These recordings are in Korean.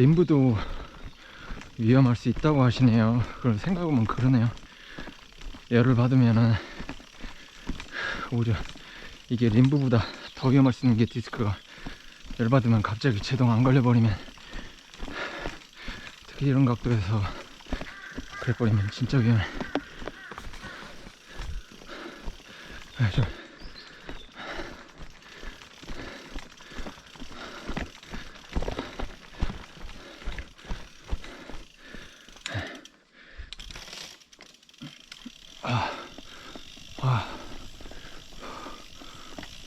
림브도 위험할 수 있다고 하시네요. 그걸 생각해보면 그러네요. 열을 받으면은 오히려 이게 림브보다 더 위험할 수 있는 게 디스크가 열 받으면 갑자기 제동 안 걸려버리면 특히 이런 각도에서 그래버리면 진짜 위험해. 아, 저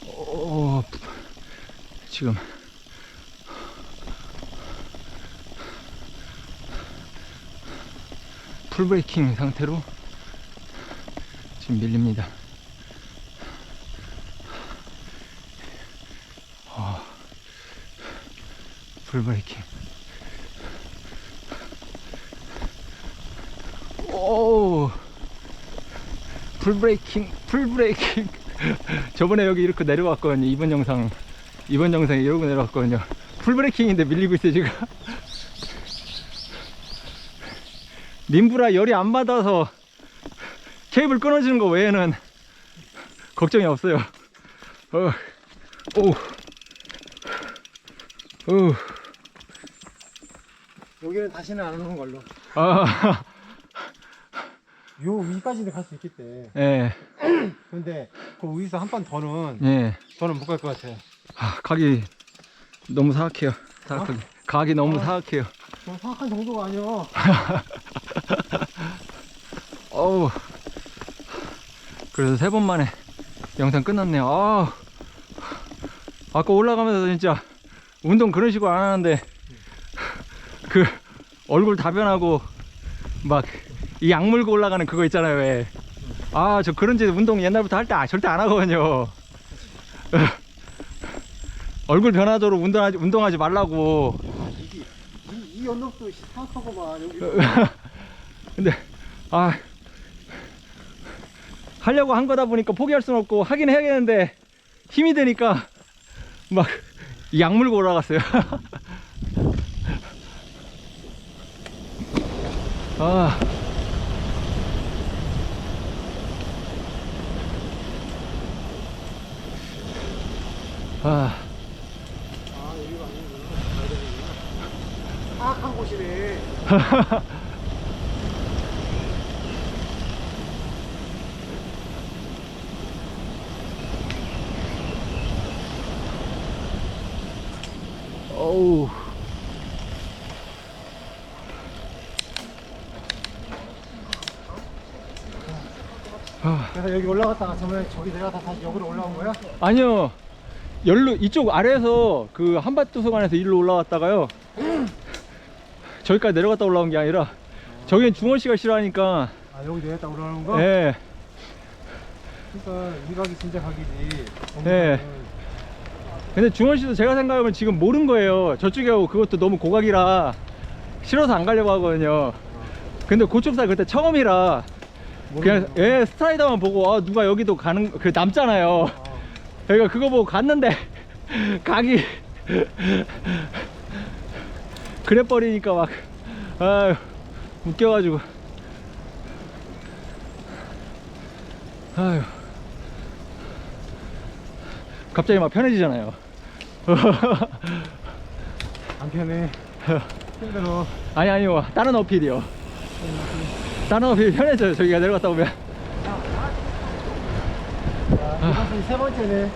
어, 지금 풀브레이킹 상태로 지금 밀립니다. 어, 풀브레이킹. 오, 풀브레이킹, 풀브레이킹. 저번에 여기 이렇게 내려왔거든요. 이번 영상, 이번 영상에 이러고 내려왔거든요. 풀브레이킹인데 밀리고 있어요, 지금. 림브라 열이 안 받아서 케이블 끊어지는 거 외에는 걱정이 없어요. 어, 오, 오, 여기는 다시는 안 오는 걸로. 아, 요 위까지는 갈 수 있겠대. 예, 근데 그 위에서 한 번 더는 예. 저는 못 갈 것 같아. 아, 각이 너무 사악해요. 사악하게. 각이 너무 사악해요. 저 사악한 정도가 아니야. 어우. 그래서 세 번 만에 영상 끝났네요. 아 아까 올라가면서 진짜 운동 그런 식으로 안 하는데 그 얼굴 다 변하고 막 이 약물고 올라가는 그거 있잖아요. 왜. 아, 저 그런 지 운동 옛날부터 할때 아, 절대 안 하거든요. 얼굴 변화도로 운동하지, 운동하지 말라고. 이, 이, 이 사악하고만 여기. 근데 아 하려고 한 거다 보니까 포기할 수는 없고 하긴 해야겠는데 힘이 드니까 막 약 물고 올라갔어요. 아. 아, 아 여기가 아니구나. 가야 되는구나. 곳이네. 어우. 아, 그래서 여기 올라갔다가 저번에 저기 내려갔다 다시 여기로 올라온 거야? 아니요. 열로 이쪽 아래에서 그 한밭 도서관에서 일로 올라왔다가요. 저기까지 내려갔다 올라온 게 아니라 저기는 중원 씨가 싫어하니까 아 여기 내렸다 올라오는 거? 예. 그러니까 이 각이 진짜 각이지. 네. 근데 중원 씨도 제가 생각하면 지금 모른 거예요. 저쪽에 하고 그것도 너무 고각이라 싫어서 안 가려고 하거든요. 근데 고척사 그때 처음이라 그냥 예 스트라이더만 보고 아 누가 여기도 가는 그 남잖아요. 그러니까 그거 보고 갔는데 각이 그래 버리니까 막 아유 웃겨가지고 아유 갑자기 막 편해지잖아요. 안 편해. 힘들어. 아니 아니요 다른 어필이요. 다른 어필 편해져요. 저기가 내려갔다 오면. 야, 이번선 세 번째네.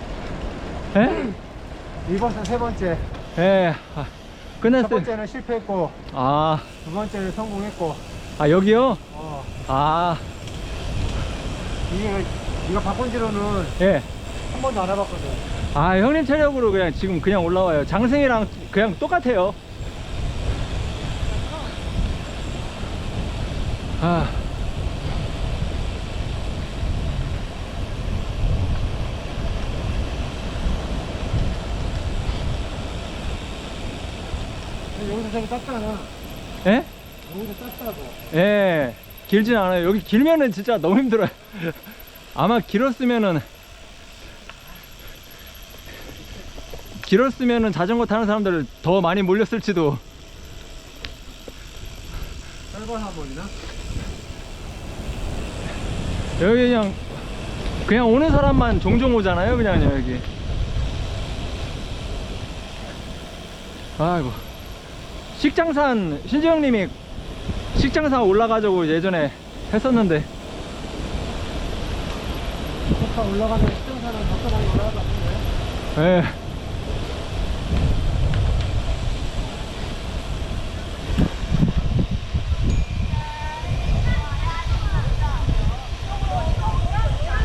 에? 이번선 세 번째. 예. 아, 첫 끝났어요. 번째는 실패했고, 아, 두 번째는 성공했고, 아 여기요? 어, 아, 이게, 이거 바꾼 지로는 예. 한 번도 안 해봤거든. 아 형님 체력으로 그냥 지금 그냥 올라와요. 장승이랑 그냥 똑같아요. 아. 여기서 저기 땄잖아. 예? 여기서 땄다고. 예. 길진 않아요. 여기 길면은 진짜 너무 힘들어요. 아마 길었으면은 길었으면은 자전거 타는 사람들 더 많이 몰렸을지도. 짧아서 한 번이나? 여기 그냥 그냥 오는 사람만 종종 오잖아요 그냥 여기 아이고 식장산 신지영님이 식장산 올라가자고 예전에 했었는데 올라가면 올라가도 안 되네. 예.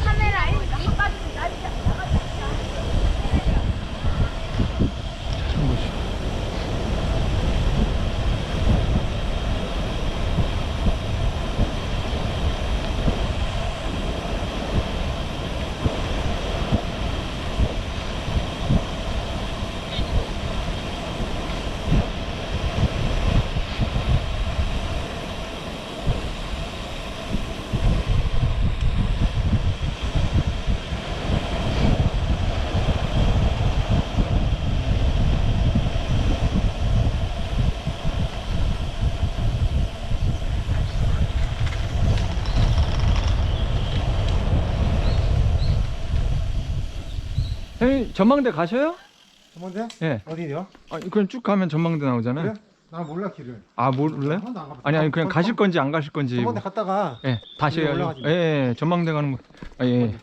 카메라에 이빨이 나지 참 보시. 형님 전망대 가셔요? 뭔데? 예. 어디요? 아니 그냥 쭉 가면 전망대 나오잖아요. 그래? 나 몰라 길을. 아 몰래? 한. 아니 아니 그냥 어, 가실 어, 건지 안 가실 건지. 뭐. 갔다가 예, 다시 위로 해야죠. 올라가지. 예, 예, 전망대 가는 거. 아, 예.